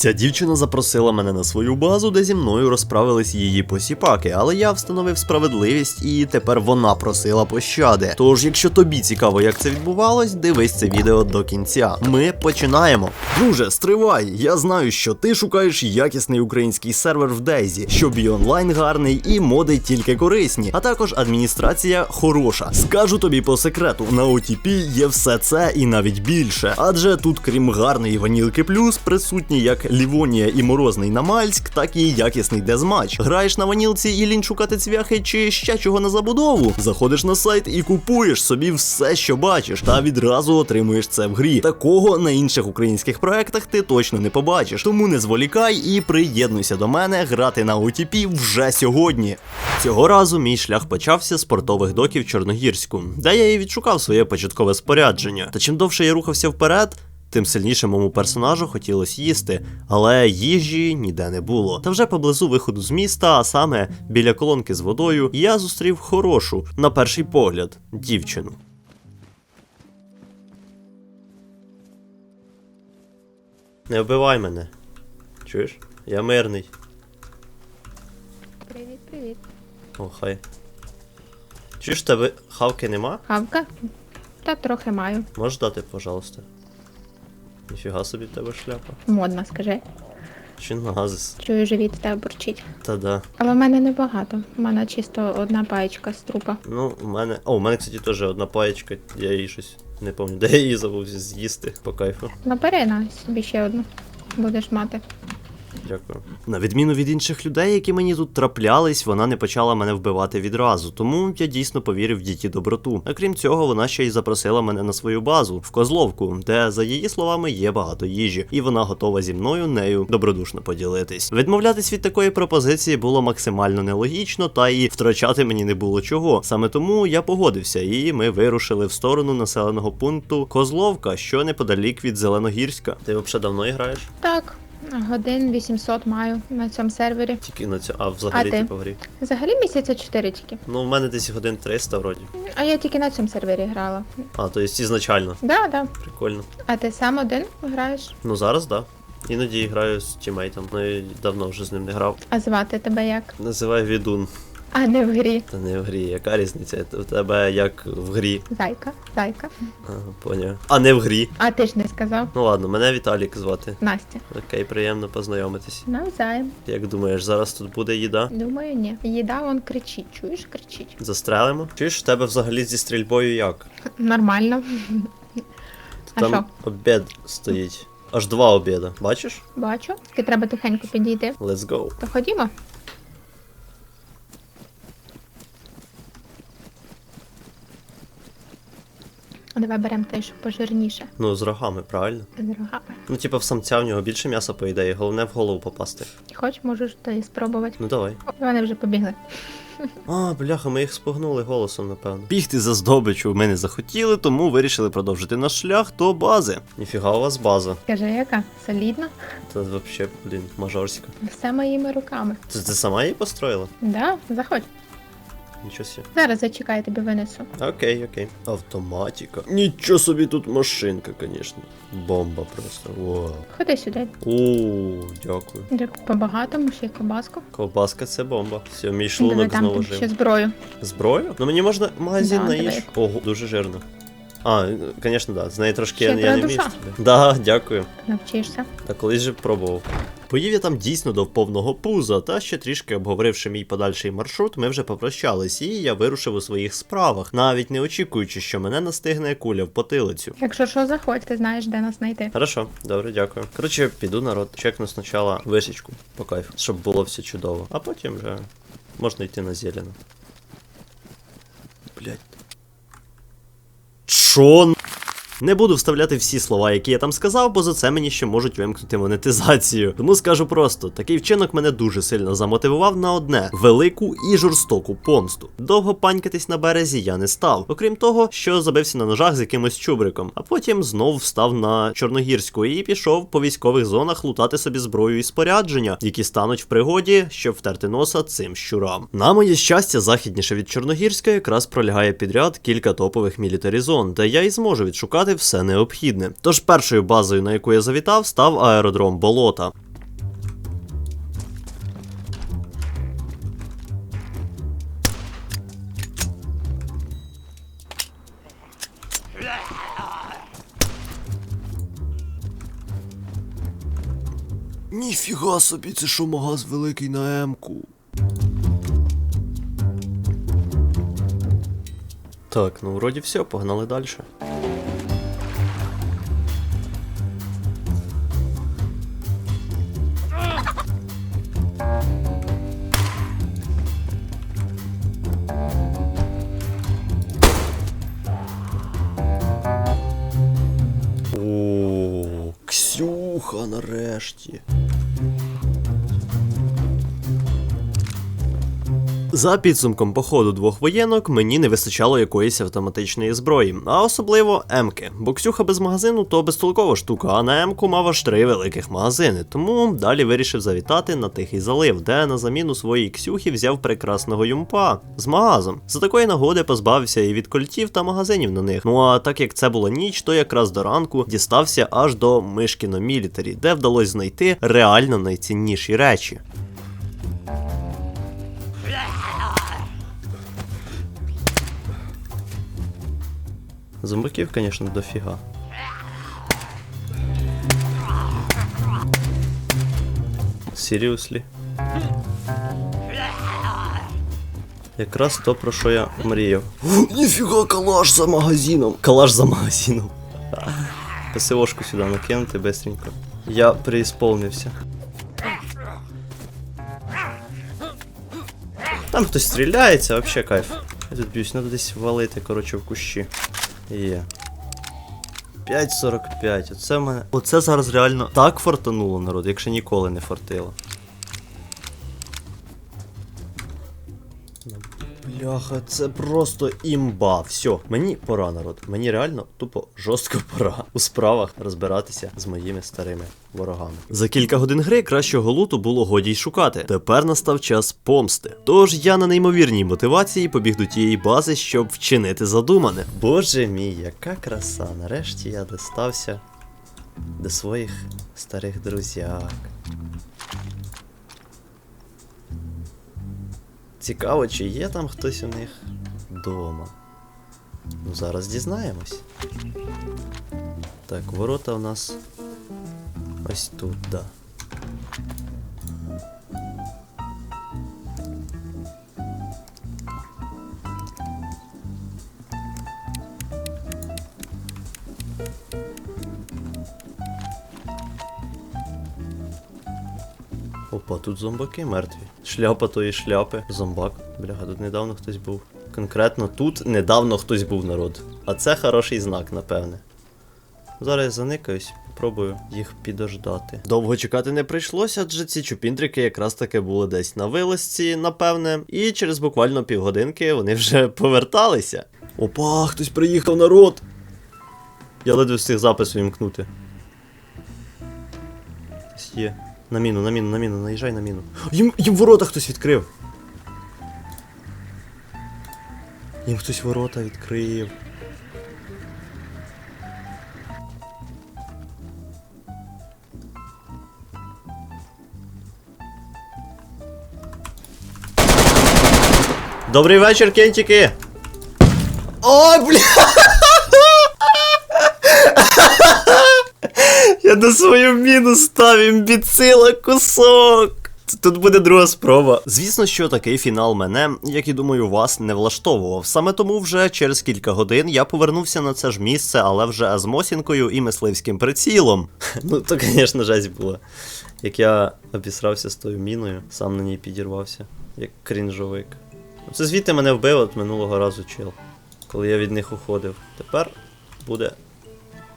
Ця дівчина запросила мене на свою базу, де зі мною розправились її посіпаки, але я встановив справедливість і тепер вона просила пощади. Тож, якщо тобі цікаво, як це відбувалось, дивись це відео до кінця. Ми починаємо. Друже, стривай! Я знаю, що ти шукаєш якісний український сервер в Дейзі, щоб і онлайн гарний, і моди тільки корисні, а також адміністрація хороша. Скажу тобі по секрету, на OTP є все це і навіть більше. Адже тут, крім гарної ванілки плюс, присутні як Лівонія і Морозний Намальськ, так і якісний дезматч. Граєш на ванілці і лінь шукати цвяхи чи ще чого на забудову. Заходиш на сайт і купуєш собі все, що бачиш, та відразу отримуєш це в грі. Такого на інших українських проектах ти точно не побачиш. Тому не зволікай і приєднуйся до мене грати на OTP вже сьогодні. Цього разу мій шлях почався з портових доків Чорногірську, де я і відшукав своє початкове спорядження. Та чим довше я рухався вперед. Тим сильніше моєму персонажу хотілося їсти, але їжі ніде не було. Та вже поблизу виходу з міста, а саме біля колонки з водою, я зустрів хорошу, на перший погляд, дівчину. Не вбивай мене. Чуєш? Я мирний. Привіт, привіт. О, хай. Чуєш, тебе хавки нема? Хавка? Та трохи маю. Можеш дати, пожалуйста? Ніфіга собі в тебе шляпа. Модна, скажи. Чи назис? Чую, живіт в тебе бурчить. Та да. Але в мене небагато. У мене чисто одна паєчка з трупа. Ну, у мене. О, у мене, кстати, теж одна паєчка, я її щось не пам'ятаю, де я її забув з'їсти по кайфу. Набери на собі ще одну. Будеш мати. Дякую. На відміну від інших людей, які мені тут траплялись, вона не почала мене вбивати відразу, тому я дійсно повірив в діті доброту. А крім цього, вона ще й запросила мене на свою базу в Козловку, де, за її словами, є багато їжі, і вона готова зі мною нею добродушно поділитись. Відмовлятись від такої пропозиції було максимально нелогічно, та і втрачати мені не було чого. Саме тому я погодився, і ми вирушили в сторону населеного пункту Козловка, що неподалік від Зеленогірська. Ти взагалі давно граєш? Так, годин 800 маю на цьому сервері. Тільки на цьому, а взагалі А ти? типу в грі. Взагалі місяця 4 тільки. Ну, в мене десь годин 300 вроді. А я тільки на цьому сервері грала. А, то есть ізначально. Да, да. Прикольно. А ти сам один граєш? Ну зараз, да. Іноді граю з тімейтом. Ну і давно вже з ним не грав. А звати тебе як? Називай відун. А не в грі. Та не в грі. Яка різниця? У тебе як в грі. Зайка, зайка. Ага, поняв. А не в грі. А ти ж не сказав. Ну ладно, мене Віталік звати. Настя. Окей, приємно познайомитись. Навзаєм. Як думаєш, зараз тут буде їда? Думаю, ні. Їда он кричить, чуєш, кричить. Застрелимо? Чуєш, в тебе взагалі зі стрільбою як? Нормально. А Там що? обід стоїть. Аж два обіда. Бачиш? Бачу. Тільки треба тихенько підійти. Let's go. То ходімо. А Давай беремо те, що пожирніше. Ну, з рогами, правильно? З рогами. Ну, типа в самця в нього більше м'яса по ідеї, головне в голову попасти. Хоч можеш тоді спробувати. Ну давай. О, Вони вже побігли. А, бляха, ми їх спугнули голосом, напевно. Бігти за здобичу ми не захотіли, тому вирішили продовжити наш шлях до бази. Ніфіга у вас база. Скажи, яка? Солідна? Це взагалі, блін, мажорська. Все моїми руками. Це ти сама її построїла? Да, заходь. Нічого собі. Зараз зачекай, я тобі винесу. Окей, окей. Автоматика. Нічого собі тут машинка, звісно. Бомба просто. Вау. Ходи сюди. О, дякую. Дякую. По-багатому, ще й кобаску. Ковбаска це бомба. Все, мій шлунок там знову тобі жив. ще зброю. Зброю? Ну мені можна магазин Да, на їж. давай. Ого, дуже жирно. А, звісно, да. З неї трошки я, Ще я не твоя душа. Да, дякую. Навчишся. Та колись же пробував. Поїв я там дійсно до повного пуза, та ще трішки обговоривши мій подальший маршрут, ми вже попрощались, і я вирушив у своїх справах, навіть не очікуючи, що мене настигне куля в потилицю. Якщо що, заходь, ти знаєш, де нас знайти. Хорошо, добре, дякую. Коротше, піду народ, чекну спочатку вишечку по кайфу, щоб було все чудово, а потім вже можна йти на зелену. Блять. Чо? Не буду вставляти всі слова, які я там сказав, бо за це мені ще можуть вимкнути монетизацію. Тому скажу просто: такий вчинок мене дуже сильно замотивував на одне велику і жорстоку помсту. Довго панькатись на березі я не став, окрім того, що забився на ножах з якимось чубриком, а потім знов встав на Чорногірську і пішов по військових зонах лутати собі зброю і спорядження, які стануть в пригоді, щоб втерти носа цим щурам. На моє щастя, західніше від Чорногірська якраз пролягає підряд кілька топових мілітарі зон, де я і зможу відшукати зібрати все необхідне. Тож першою базою, на яку я завітав, став аеродром болота. Ніфіга собі, це шумогаз великий на Емку. Так, ну вроді все, погнали далі. За підсумком походу двох воєнок мені не вистачало якоїсь автоматичної зброї, а особливо М-ки. Бо Ксюха без магазину то безтолкова штука, а на М-ку мав аж три великих магазини. Тому далі вирішив завітати на тихий залив, де на заміну своїй Ксюхі взяв прекрасного юмпа з магазом. За такої нагоди позбавився і від кольтів та магазинів на них. Ну а так як це була ніч, то якраз до ранку дістався аж до Мишкіно Мілітарі, де вдалося знайти реально найцінніші речі. Зомбаків, звісно, дофіга. Seriously? Якраз то, про що я мріяв. Ніфіга, калаш за магазином. Калаш за магазином. ПСОшку сюди накинути быстренько. Я преисполнився. Там хтось стріляється, вообще кайф. Я тут б'юсь, треба десь валити, коротше, в кущі. Є. 5.45. Оце мене. Оце зараз реально так фартануло, народ, якщо ніколи не фартило. Бляха, це просто імба. Все, мені пора, народ. Мені реально тупо жорстко пора у справах розбиратися з моїми старими ворогами. За кілька годин гри кращого луту було годі й шукати. Тепер настав час помсти. Тож я на неймовірній мотивації побіг до тієї бази, щоб вчинити задумане. Боже мій, яка краса! Нарешті я достався до своїх старих друзяк. Цікаво, чи є там хтось у них вдома. Ну, зараз дізнаємось. Так, ворота у нас ось тут, да. Опа, тут зомбаки мертві. Шляпа тої шляпи. Зомбак. Бляха, тут недавно хтось був. Конкретно тут недавно хтось був народ. А це хороший знак, напевне. Зараз я заникаюсь, попробую їх підождати. Довго чекати не прийшлося, адже ці чупіндрики якраз таки були десь на вилазці, напевне, і через буквально півгодинки вони вже поверталися. Опа, хтось приїхав народ! Я ледве встиг запис вімкнути. Є. На міну, на міну, на міну, наїжджай на міну. Їм, їм ворота хтось відкрив. Їм хтось ворота відкрив. Добрий вечір, кентики! Ой, бля! Я на свою міну став імбіцила кусок. Тут буде друга спроба. Звісно, що такий фінал мене, як і думаю, вас не влаштовував. Саме тому вже через кілька годин я повернувся на це ж місце, але вже з Мосінкою і мисливським прицілом. Ну, то, звісно, жесть була. Як я обісрався з тою міною, сам на ній підірвався, як крінжовик. Це звідти мене вбив от минулого разу чел, коли я від них уходив. Тепер буде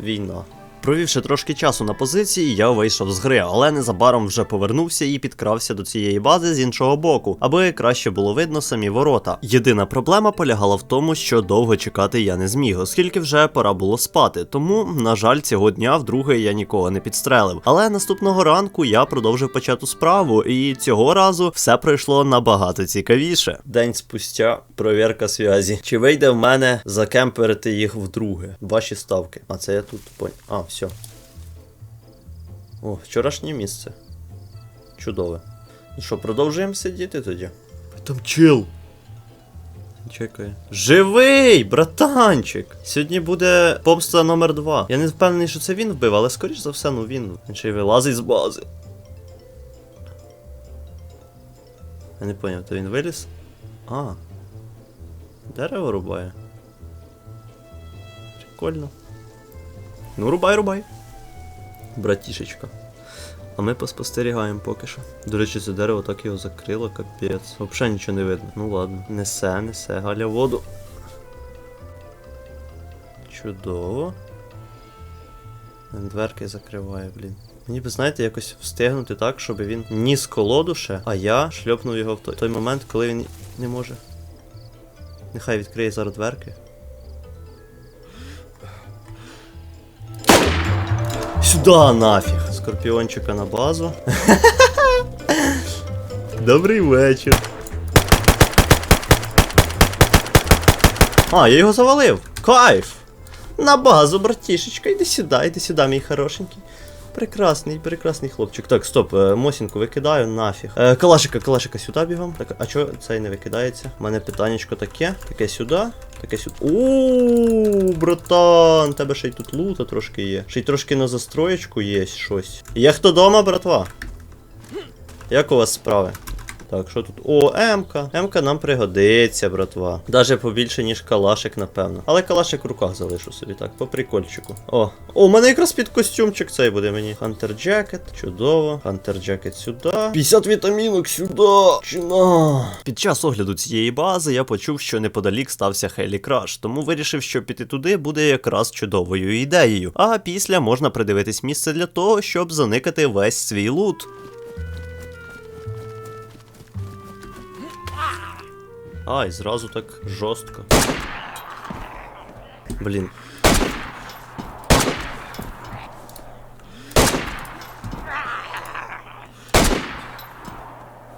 війна. Провівши трошки часу на позиції, я вийшов з гри, але незабаром вже повернувся і підкрався до цієї бази з іншого боку, аби краще було видно самі ворота. Єдина проблема полягала в тому, що довго чекати я не зміг, оскільки вже пора було спати. Тому, на жаль, цього дня вдруге я нікого не підстрелив. Але наступного ранку я продовжив почату справу, і цього разу все пройшло набагато цікавіше. День спустя провірка зв'язі. Чи вийде в мене закемперити їх вдруге? Ваші ставки. А це я тут понял. А, все. Все. О, вчорашнє місце. Чудове. Ну що, продовжуємо сидіти тоді? Там чил. Чекає. Живий, братанчик! Сьогодні буде помста номер 2 Я не впевнений, що це він вбив, але скоріш за все, ну він. Він ще й вилазить з бази. Я не поняв, то він виліз? А. Дерево рубає. Прикольно. Ну, рубай, рубай. Братішечка. А ми поспостерігаємо поки що. До речі, це дерево так його закрило, капець. Взагалі нічого не видно. Ну ладно. Несе, несе, Галя воду. Чудово. Дверки закриває, блін. Мені би, знаєте, якось встигнути так, щоб він ніс колоду ще, а я шльопнув його в той, той момент, коли він не може. Нехай відкриє зараз дверки. Сюда нафіг! Скорпіончика на базу. Добрий вечір. А, я його завалив. Кайф! На базу, братішечка, іди сюди, іди сюди, мій хорошенький. Прекрасний, прекрасний хлопчик. Так, стоп, е, Мосінку викидаю нафіг. Е, калашика, калашика сюди бігом. Так, а чого цей не викидається? У мене питаннячко таке. Таке сюди, таке сюди. Ууу, братан, тебе ще й тут лута трошки є. Ще й трошки на застроєчку є щось. Є хто дома, братва? Як у вас справи? Так, що тут? О, М-ка. М-ка нам пригодиться, братва. Даже побільше, ніж калашик, напевно. Але калашик в руках залишу собі, так, по прикольчику. О, о, у мене якраз під костюмчик цей буде мені. Хантер Джекет, чудово. Хантер Джекет сюди. 50 вітамінок сюди. Чина. Під час огляду цієї бази я почув, що неподалік стався Хелі Краш, тому вирішив, що піти туди буде якраз чудовою ідеєю. А після можна придивитись місце для того, щоб заникати весь свій лут. Ай, зразу так жорстко. Блін.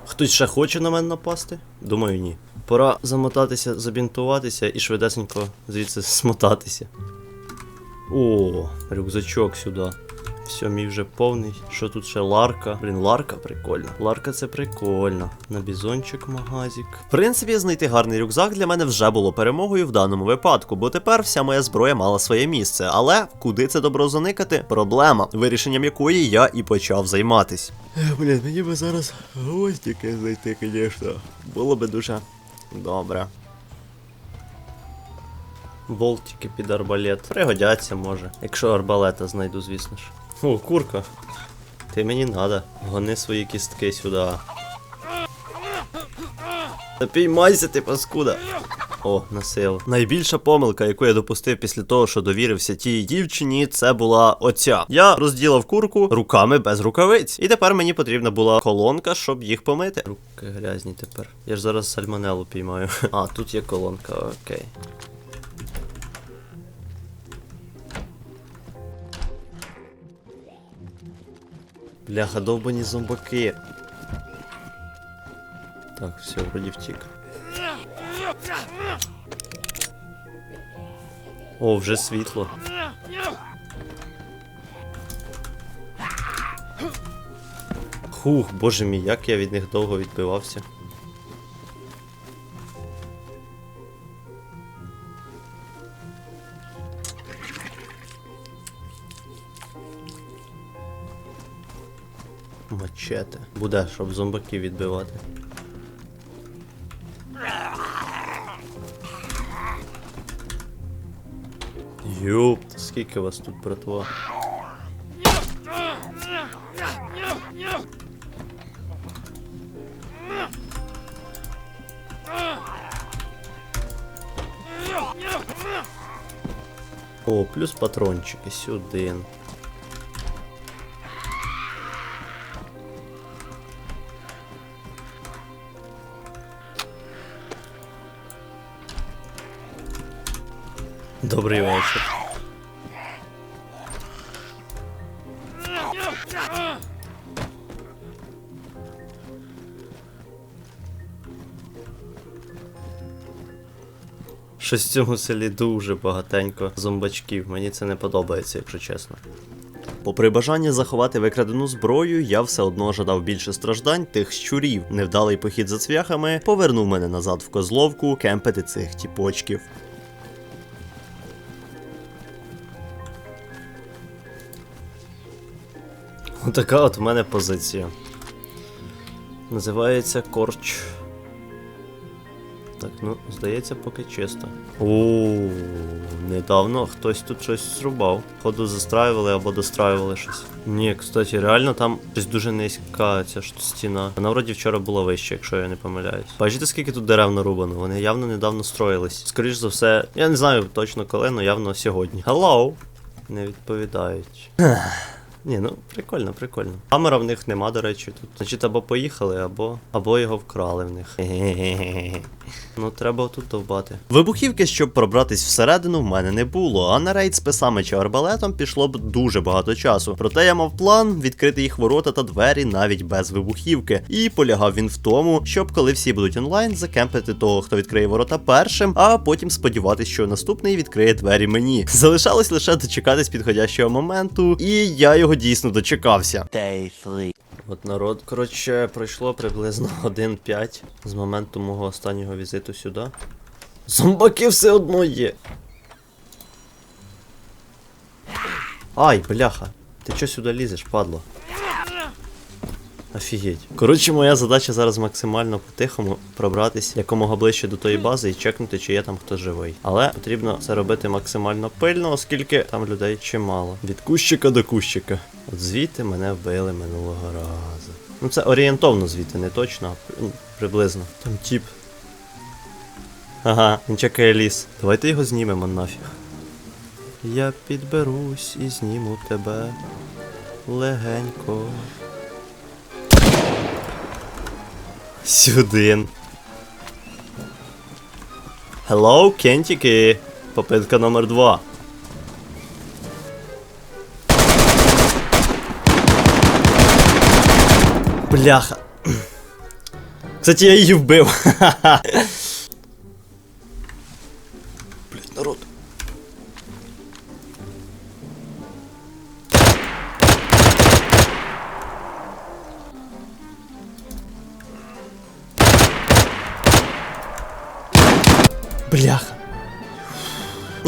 Хтось ще хоче на мене напасти? Думаю, ні. Пора замотатися, забінтуватися і швидесенько звідси смотатися. О, рюкзачок сюди. Все, мій вже повний. Що тут ще ларка? Блін, ларка прикольна. Ларка це прикольно. На бізончик магазик. В принципі, знайти гарний рюкзак для мене вже було перемогою в даному випадку, бо тепер вся моя зброя мала своє місце. Але куди це добро заникати? Проблема, вирішенням якої я і почав займатись. Блін, мені би зараз гвоздики знайти, звісно. Було би дуже добре. Болтики під арбалет. Пригодяться може. Якщо арбалета знайду, звісно ж. О, курка. Ти мені надо. Гони свої кістки сюди. Та піймайся ти, паскуда. О, насил. Найбільша помилка, яку я допустив після того, що довірився тій дівчині, це була оця. Я розділив курку руками без рукавиць. І тепер мені потрібна була колонка, щоб їх помити. Руки грязні тепер. Я ж зараз сальмонелу піймаю. А, тут є колонка, окей. Бляха, довбані зомбаки. Так, все, вроді втік. О, вже світло. Хух, боже мій, як я від них довго відбивався. Мачете. Буде, щоб зомбаків відбивати. Юп, скільки вас тут, братва? О, плюс патрончики сюди. Добрий вечір. Щось в цьому селі дуже багатенько зомбачків. Мені це не подобається, якщо чесно. Попри бажання заховати викрадену зброю, я все одно жадав більше страждань тих щурів. Невдалий похід за цвяхами повернув мене назад в козловку кемпити цих тіпочків. Така от у мене позиція. Називається корч. Так, ну, здається, поки чисто. О, недавно хтось тут щось зрубав. Ходу застраювали або достраювали щось. Ні, кстати, реально там щось дуже низька ця ж стіна. Вона вроді вчора була вища, якщо я не помиляюсь. Бачите, скільки тут дерев нарубано? Вони явно недавно строїлись. Скоріш за все, я не знаю точно коли, але явно сьогодні. Hello! Не відповідають. Ні, ну прикольно, прикольно. Камера в них нема, до речі, тут. Значить, або поїхали, або або його вкрали в них. Ну, треба тут довбати. Вибухівки, щоб пробратись всередину, в мене не було, а на рейд з писами чи арбалетом пішло б дуже багато часу. Проте я мав план відкрити їх ворота та двері навіть без вибухівки. І полягав він в тому, щоб коли всі будуть онлайн, закемпити того, хто відкриє ворота першим, а потім сподіватися, що наступний відкриє двері мені. Залишалось лише дочекатись підходящого моменту, і я його дійсно дочекався. Day three. От народ, коротше, пройшло приблизно 1.5 з моменту мого останнього візиту сюди. Зомбаки все одно є. Ай, бляха. Ти чо сюди лізеш, падло? Офігеть. Коротше, моя задача зараз максимально по-тихому пробратись якомога ближче до тої бази і чекнути, чи є там хтось живий. Але потрібно це робити максимально пильно, оскільки там людей чимало. Від кущика до кущика. От звідти мене вбили минулого разу. Ну це орієнтовно звідти, не точно, а ну, приблизно. Там тіп. Ага, він чекає ліс. Давайте його знімемо нафіг. Я підберусь і зніму тебе легенько. Сюди. Hello, кентіки. Попитка номер два. Бляха. Кстати, я її вбив.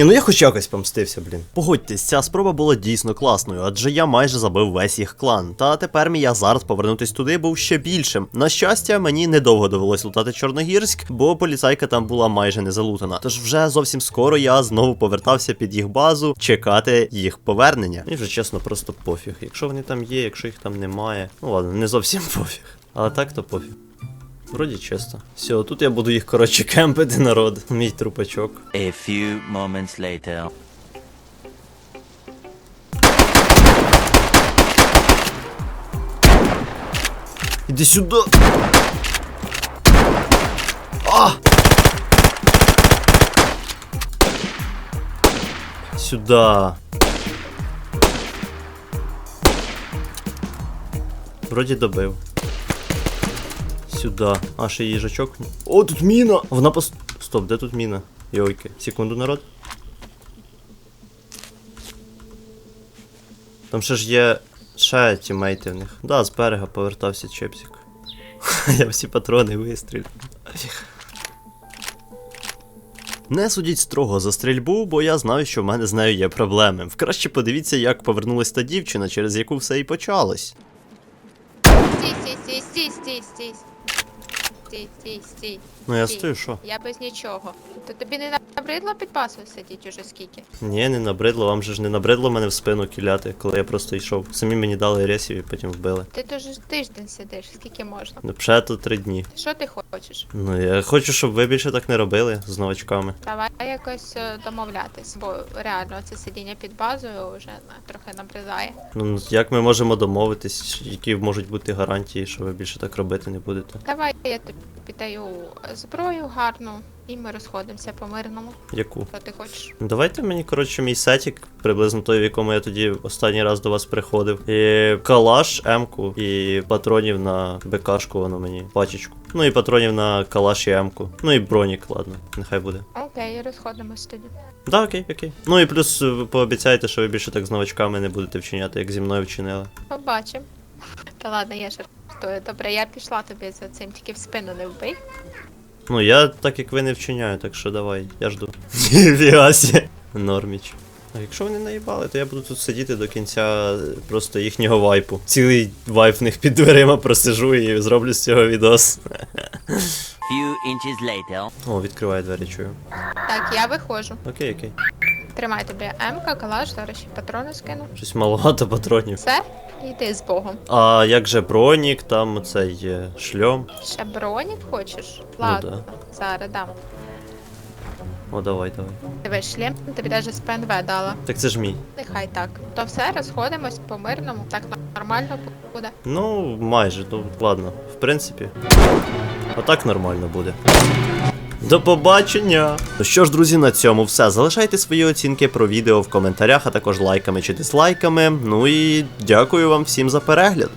Ні, ну я хоч якось помстився, блін. Погодьтесь, ця спроба була дійсно класною, адже я майже забив весь їх клан. Та тепер мій азарт повернутись туди був ще більшим. На щастя, мені недовго довелось лутати Чорногірськ, бо поліцайка там була майже не залутана. Тож вже зовсім скоро я знову повертався під їх базу чекати їх повернення. І вже чесно, просто пофіг. Якщо вони там є, якщо їх там немає. Ну ладно, не зовсім пофіг. Але так то пофіг. Вроді чисто. Все, тут я буду їх, коротше, кемпити, народ. Мій трупачок. A few moments later. Іди сюди. А! Сюда. Вроді добив. Сюда. А, ще їжачок. О, тут міна! Вона пос... Стоп, де тут міна? Йойки. Секунду, народ. Там ще ж є ще тімейти в них. Да, з берега повертався чепсик. Я всі патрони вистрілю. Не судіть строго за стрільбу, бо я знаю, що в мене з нею є проблеми. Краще подивіться, як повернулась та дівчина, через яку все і почалось. Стій, стій, стій, стій, стій, стій. Стій, стій, стій. Ну я стою, що? Я без нічого. То тобі не набридло під пасою сидіти уже скільки? Ні, не набридло, вам же ж не набридло мене в спину кіляти, коли я просто йшов. Самі мені дали ресів і потім вбили. Ти дуже тиждень сидиш, скільки можна. Ну, вже то три дні. Що ти хочеш? Ну я хочу, щоб ви більше так не робили з новачками. Давай якось е, домовлятись, бо реально це сидіння під базою вже на, трохи набризає. Ну як ми можемо домовитись, які можуть бути гарантії, що ви більше так робити не будете? Давай я тобі даю зброю гарну, і ми розходимося по мирному. Яку? Що ти хочеш? Давайте мені, коротше, мій сетік, приблизно той, в якому я тоді останній раз до вас приходив. І калаш, емку, і патронів на БКшку воно мені, пачечку. Ну і патронів на калаш і емку. Ну і бронік, ладно, нехай буде. Окей, розходимось тоді. Да, окей, окей. Ну і плюс е, ви пообіцяєте, що ви більше так з новачками не будете вчиняти, як зі мною вчинили. Побачимо. Та ладно, я жартую. Добре, я пішла тобі за цим, тільки в спину не вбий. Ну, я так як ви не вчиняю, так що давай, я жду. Фіасі. Норміч. А якщо вони наїбали, то я буду тут сидіти до кінця е, просто їхнього вайпу. Цілий вайп в них під дверима просижу і зроблю з цього відос. Few inches later. О, відкриває двері, чую. Так, я виходжу. Окей, окей. Тримай тобі М-ка, калаш, зараз ще патрони скину. Щось маловато патронів. Все, йди з Богом. А як же бронік, там цей шльом. Ще бронік хочеш? Ладно, зараз дам. О, давай, давай. Дивись, шлем тобі навіть з ПНВ дала. Так це ж мій. Нехай так. То все, розходимось по мирному, так нормально буде. Ну, майже, ну ладно, в принципі. Отак нормально буде. До побачення! Ну що ж, друзі, на цьому все. Залишайте свої оцінки про відео в коментарях, а також лайками чи дизлайками. Ну і дякую вам всім за перегляд.